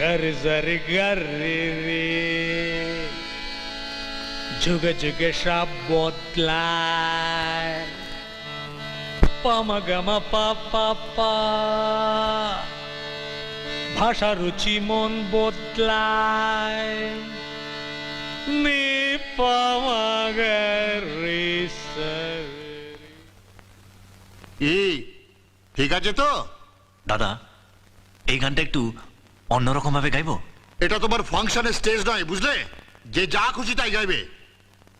গর জরি গর রে রে যুগে যুগে সব বদলায় পামাগামা পা পা পা ভাষা রুচি মন বদলায় নি ঠিক আছে তো? দাদা এই গানটা একটু অন্যরকম ভাবে গাইবো? এটা তোমার ফাংশনের স্টেজ নয় বুঝলে? যে যা খুশি তাই গাইবে।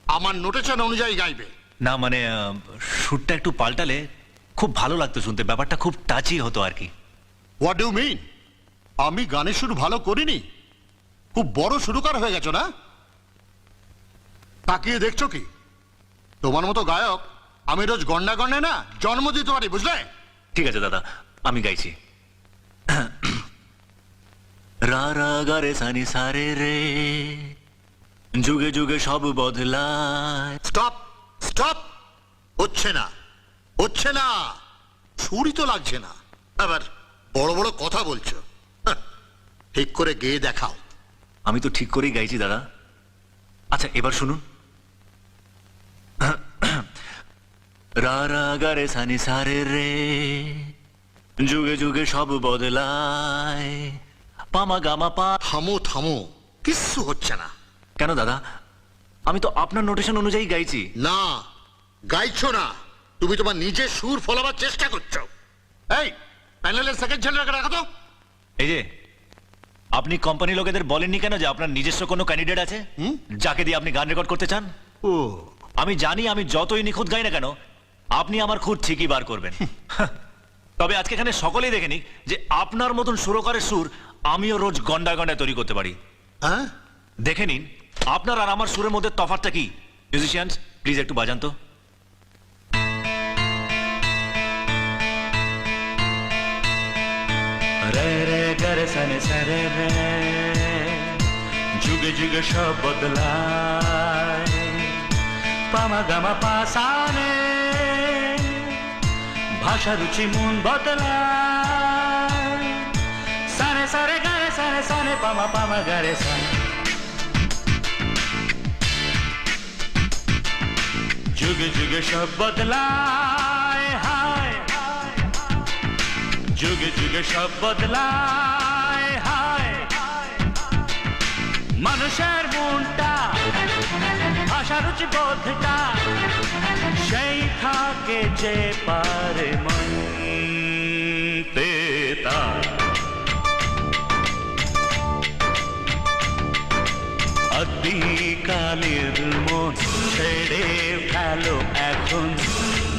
আমার নোটেশন অনুযায়ী গাইবে। না মানে সুরটা একটু পাল্টালে খুব ভালো লাগতো শুনতে ব্যাপারটা খুব টাচি হতো আর কি। হোয়াট ডু মিন আমি গানের সুর ভালো করিনি? খুব বড় সুরকার হয়ে গেছো না? তাকিয়ে দেখছ কি? তোমার মতো গায়ক আমি রোজ গন্ডা গন্ডে না জন্ম দিতে পারি বুঝলে? ঠিক আছে দাদা আমি গাইছি। রা রা গা রে সানি সারে রে। যুগে যুগে সব বদলায়। Stop stop. হচ্ছে না হচ্ছে না। সুরই তো লাগছে না। আবার বড় বড় কথা বলছো। ঠিক করে গেয়ে দেখাও। আমি তো ঠিক করেই গাইছি দাদা। আচ্ছা এবার শুনুন। রা রা গা রে সানি সারে রে। যুগে যুগে সব বদলায়। পামা গামা পা। থামো থামো। কিচ্ছু হচ্ছে না। কেন দাদা? আমি তো আপনার নোটেশন অনুযায়ী গাইছি। না গাইছো না। তুমি তোমার নিজের সুর ফলাবার চেষ্টা করছ। এই প্যানেলের সেকেন্ড ছেলেটাকে রাখো তো। এই যে আপনি কোম্পানি লোকেদের বলেননি কেন যে আপনার নিজস্ব কোনো ক্যান্ডিডেট আছে? হুম? যাকে দিয়ে আপনি গান রেকর্ড করতে চান? ও। আমি জানি আমি যতই নিখুঁত গাই না কেন আপনি আমার খুঁত ঠিকই বার করবেন। তবে আজকে এখানে সকলেই দেখেনি যে আপনার মতন সুরকারের সুর আমিও রোজ গন্ডা গন্ডায় তৈরি করতে পারি। হ্যাঁ? দেখে নিন আপনার আর আমার সুরের মধ্যে তফাৎটা কি? মিউজিশিয়ানস প্লিজ একটু বাজান তো। রে রে গরে সনে সরে রে যুগে যুগে সব বদলায়। পামা গামা পাসানে ভাষা রুচি মন বদলায়। সারে সারে গারে সারে সারে পামা পামা গারে সারে। যুগে যুগে সব বদলায়, হায় যুগে যুগে সব বদলায় হায়। মানুষের মনটা, ভাষা রুচি বোধটা থাকে যে পারে আদিকালের মন ছেড়ে ফেলো এখন,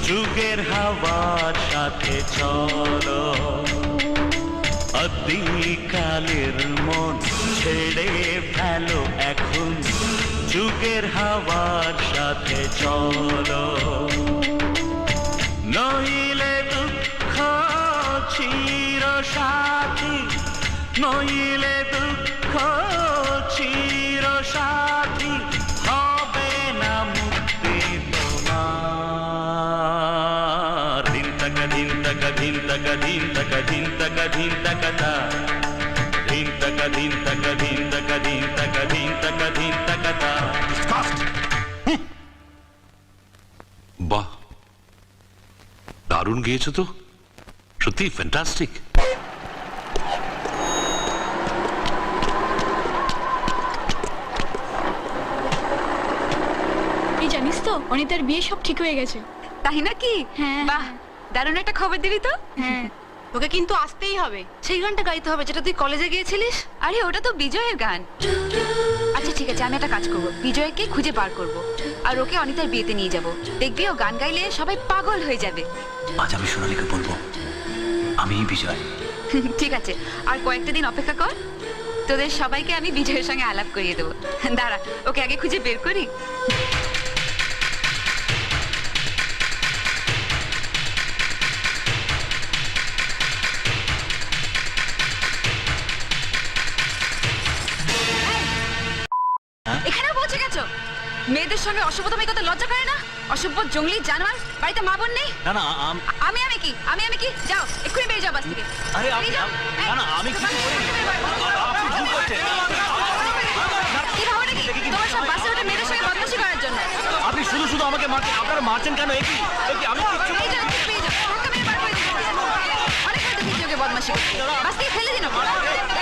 যুগের হাওয়ার সাথে চলো। আদিকালের মন ছেড়ে ফেলো এখন, যুগের হাওয়ার সাথে চলো। নইলে দুঃখ চির সাথী হবে না মুক্তি তোমার দিন তক দিন তক দিন তক দিন তক দিন তক দিন তক দিন তক দিন তক দিন তক দিন তক দিন তক দিন তক বাহ দারুণ গিয়েছো তো সত্যি ফ্যান্টাস্টিক এই জানিস তো অনিতার বিয়ে সব ঠিক হয়ে গেছে। তাই নাকি? হ্যাঁ, বাহ। দারুণ একটা খবর দিবি তো। হ্যাঁ। তোকে কিন্তু আসতেই হবে। সেই গানটা গাইতে হবে যেটা তুই কলেজে গিয়েছিলিস? আরে ওটা তো বিজয়ের গান। আচ্ছা ঠিক আছে আমি একটা কাজ করব। বিজয়কে খুঁজে বার করব। আর ওকে অনিতার বিয়েতে নিয়ে যাব। দেখবি ও গান গাইলে সবাই পাগল হয়ে যাবে। আজ আমি সোনালীকে বলব আমি বিজয়। ঠিক আছে আর কয়েকটা দিন অপেক্ষা কর। তোদের সবাইকে আমি বিজয়ের সঙ্গে আলাপ করিয়ে দেবো। দাঁড়া ওকে আগে খুঁজে বের করি। মেয়েদের সঙ্গে অসভ্যতামি কথা লজ্জা করে না? অসভ্য জঙ্গলি জানোয়ার? বাড়িতে মা বোন নেই? না না আমি আমি কি? আমি আমি কি? যাও এক্ষুনি বেরিয়ে যাও বাস থেকে। আরে আমি না না আমি আপনি ভুল কি তোমার সব বাসে মেয়েদের সঙ্গে বদমাশি করার জন্য। আপনি শুধু শুধু আমাকে মারছেন। আপনারা মারছেন কেন? একই কি? আমি কিছু বেরিয়ে যাও বেরিয়ে যাও। আমাকে মেরে বার করে দিন বদমাশি বাস থেকে ফেলে দিন আমাকে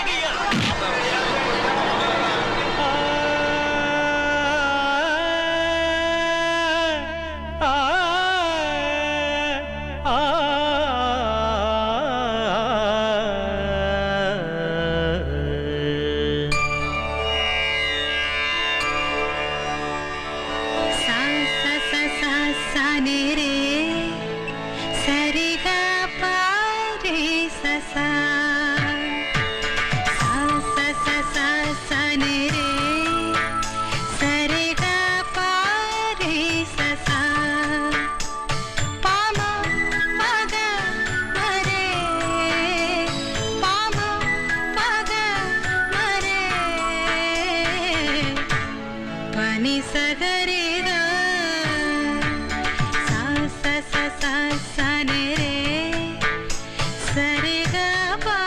సగరేదా సా స స స సనే రే సరిగా పా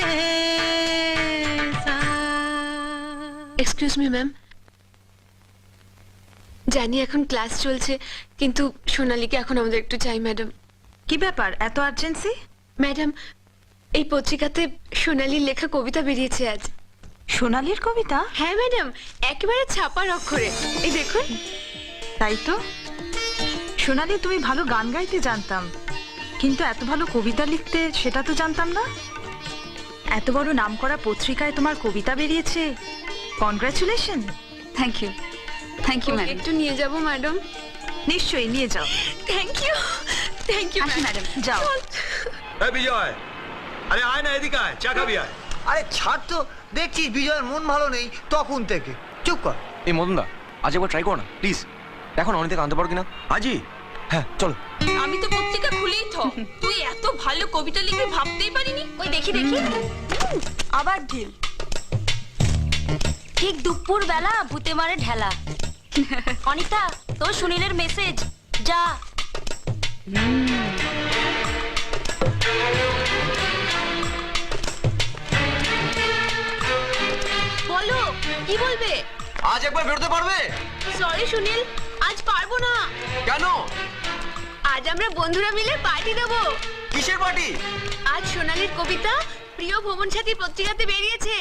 రే సా এক্সকিউজ মি ম্যাম জানি এখন ক্লাস চলছে কিন্তু সোনালিকে এখন আমাদের একটু চাই ম্যাডাম কি ব্যাপার? এত আর্জেন্সি ম্যাডাম এই পত্রিকাতে সোনালীর লেখা কবিতা বেরিয়েছে আজ। সোনালির কবিতা? হ্যাঁ ম্যাডাম একেবারে ছাপার অক্ষরে এই দেখুন। তাই তো? সোনালি তুমি ভালো গান গাইতে জানতাম। কিন্তু এত ভালো কবিতা লিখতে সেটা তো জানতাম না। এত বড় নামকরা পত্রিকায় তোমার কবিতা বেরিয়েছে। Congratulation thank you thank you okay একটু নিয়ে যাব ম্যাডাম নিশ্চয়ই নিয়ে যাও। Thank you thank you madam যাও। বিজয় আরে আয় না এদিকে আয় চা খাবি আয়। আরে ছাড় তো দেখছিস বিজয়ের মন ভালো নেই তখন থেকে। চুপ কর। এই মদনদা আজ একবার ট্রাই করো না প্লিজ দেখো না অনেক আনতে পারো কিনা। আজি হ্যাঁ চলো। আমি তো পত্রিকা খুলেই থ। তুই এত ভালো কবিতা লিখবি ভাবতেই পারিনি। ওই দেখি দেখি। আবার ঢিল। ঠিক দুপুর বেলা ভূতে মারে ঢেলা। অনিতা তোর সুনীলের মেসেজ যা। কি বলবে? আজ একবার বেরোতে পারবে? সরি সুনীল আজ পারব না। কেন? আজ আমরা বন্ধুরা মিলে পার্টি দেব। কিসের পার্টি আজ সোনালীর কবিতা প্রিয় ভ্রমণ সাথী পত্রিকাতে বেরিয়েছে।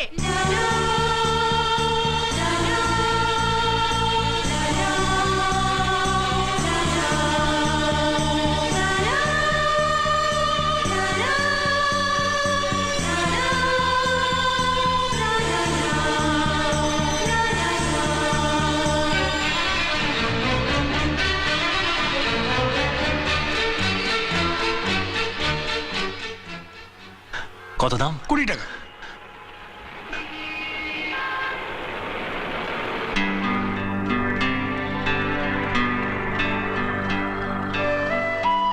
কত দাম? কুড়ি টাকা।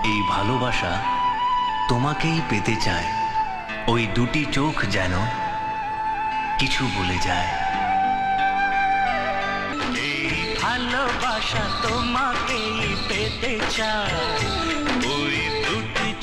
এই ভালোবাসা তোমাকেই পেতে চায়। ওই দুটি চোখ যেন কিছু বলে যায়। ভালোবাসা তোমাকেই পেতে চায়। ওই